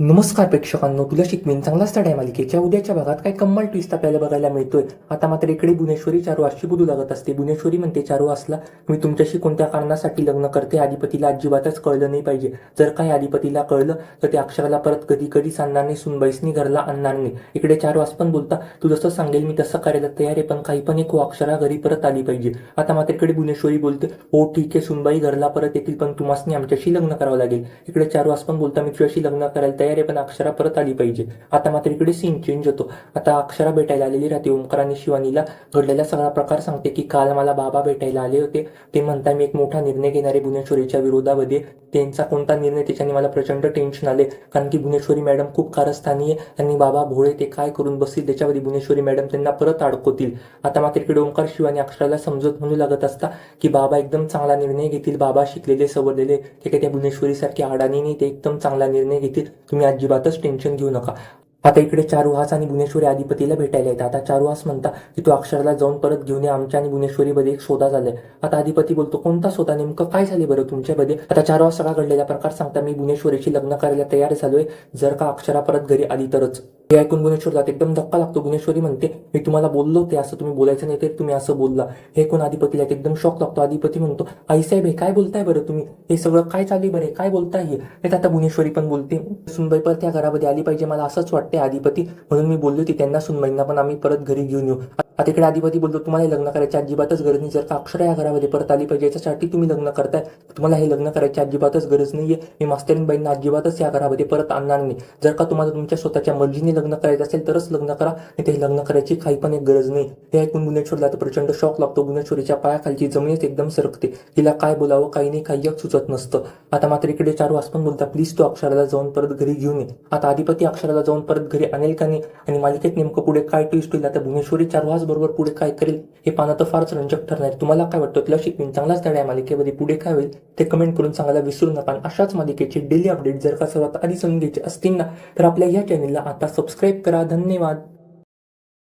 नमस्कार प्रेक्षकांनो तुला शिकवीन चांगला स्टार्ट आहे मालिकेच्या उद्याच्या भागात काय कम्मल ट्विस्ट आपल्याला बघायला मिळतोय. आता मात्र इकडे बुनेश्वरी चारू अशी बोलू लागत असते. बुनेश्वरी म्हणते चारू असला मी तुमच्याशी कोणत्या कारणासाठी लग्न करते अधिपतीला अजिबातच कळलं नाही पाहिजे. जर काय अधिपतीला कळलं तर ते अक्षराला परत कधी कधी सांगणार नाही सुनबाईसनी घरला आणणार नाही इकडे चारू असं पण बोलता तू जसं सांगेल मी तसं करायला तयार आहे पण काही पण एक हो अक्षरा घरी परत आली पाहिजे. आता मात्र इकडे बुनेश्वरी बोलते हो ठीक आहे सुनबाई घरला परत येतील पण तुम्हासनी आमच्याशी लग्न करावं लागेल. इकडे चारू असं पण बोलता मी तुझ्याशी लग्न करायला तयार आहे पण अक्षरा परत आली पाहिजे. आता मात्र इकडे सीन चेंज होतो. आता अक्षरा भेटायला आलेली राहते ओमकार आणि शिवानीला. घडलेला सगळा प्रकार सांगते की काल मला बाबा भेटायला आले होते. ते म्हणता मी एक मोठा निर्णय घेणारे भुवनेश्वरीच्या विरोधामध्ये. त्यांचा कोणता निर्णय त्याच्याने मला प्रचंड टेन्शन आले कारण की भुवनेश्वरी मॅडम खूप कारस्थानी आहे. आणि बाबा भोळे ते काय करून बसतील? त्याच्यामध्ये भुवनेश्वरी मॅडम त्यांना परत अडकवतील. आता मात्र इकडे ओंकार शिवानी अक्षराला समजत म्हणू लागत असता की बाबा एकदम चांगला निर्णय घेतील. बाबा शिकलेले सवरलेले. ते काही त्या भुवनेश्वरीसारखे अडाणी नाही ते एकदम चांगला निर्णय घेतील. तुम्ही अजिबातच टेन्शन घेऊ नका. आता इकडे चारुहास आणि भुवनेश्वरी अधिपतीला भेटायला येतात. आता चारुहास म्हणता की तू अक्षराला जाऊन परत घेऊन ये. आमच्या आणि भुवनेश्वरीमध्ये एक सोदा झालाय. आता अधिपती बोलतो कोणता सोदा? नेमकं काय झाले बरं तुमच्यामध्ये? आता चारुहास सगळा घडलेला प्रकार सांगता मी भुवनेश्वरीशी लग्न करायला तयार झालोय. जर का अक्षरा परत घरी आली तरच. हे ऐकून भुवनेश्वर जात एकदम धक्का लागतो. भुवनेश्वरी म्हणते मी तुम्हाला बोललो होते असं तुम्ही बोलायचं नाही तर तुम्ही असं बोलला. हे कोण अधिपतीला एकदम शॉक लागतो. अधिपती म्हणतो आईसाहेब हे काय बोलताय बरं तुम्ही? हे सगळं काय चालू बरं? काय बोलताय हे? आता भुवनेश्वरी पण बोलते सुनबाई परत त्या घरामध्ये आली पाहिजे मला असंच वाटतं. अधिपती म्हणून मी बोललो होती त्यांना सुन महिना पण आम्ही परत घरी घेऊन येऊ. आता इकडे अधिपती बोलतो तुम्हाला हे लग्न करायची अजिबातच गरज नाही जर का अक्षर या घरामध्ये परत आली पाहिजे याच्यासाठी तुम्ही लग्न करताय तुम्हाला हे लग्न करायची अजिबातच गरज नाहीये. मी मास्तरीनबाईंना अजिबातच या घरामध्ये परत आणणार नाही. जर का तुम्हाला तुमच्या स्वतःच्या मर्जीने लग्न करायचं असेल तरच लग्न करा नाही ते लग्न करायची काही पण एक गरज नाही. हे ऐकून गुन्हेश्वरला तर प्रचंड शॉक लागतो. गुन्हेश्वरीच्या पायाखालची जमीनच एकदम सरकते. तिला काय बोलावं काही नाही काही सुचत नसतं. आता मात्र इकडे चार वास पण बोलता प्लीज तो अक्षराला जाऊन परत घरी घेऊन ये. आता अधिपती अक्षराला जाऊन परत घरी आणेल का नाही? आणि मालिकेत नेमकं पुढे काय ट्विस्ट होईल? आता भुवनेश्वरी चारवास बरोबर पुढे काय करेल? हे पाहणं तर फारच रंजक ठरणार. आहे. तुम्हाला काय वाटतं? तुला शिकवीन? चांगलाच धडा आहे मालिकेमध्ये? पुढे काय होईल? ते कमेंट करून सांगायला विसरू नका. आणि अशाच मालिकेचे डेली अपडेट जर का सर्वात आधी समजून घ्यायचे असतील ना तर आपल्या या चॅनलला आता सबस्क्राईब करा. धन्यवाद.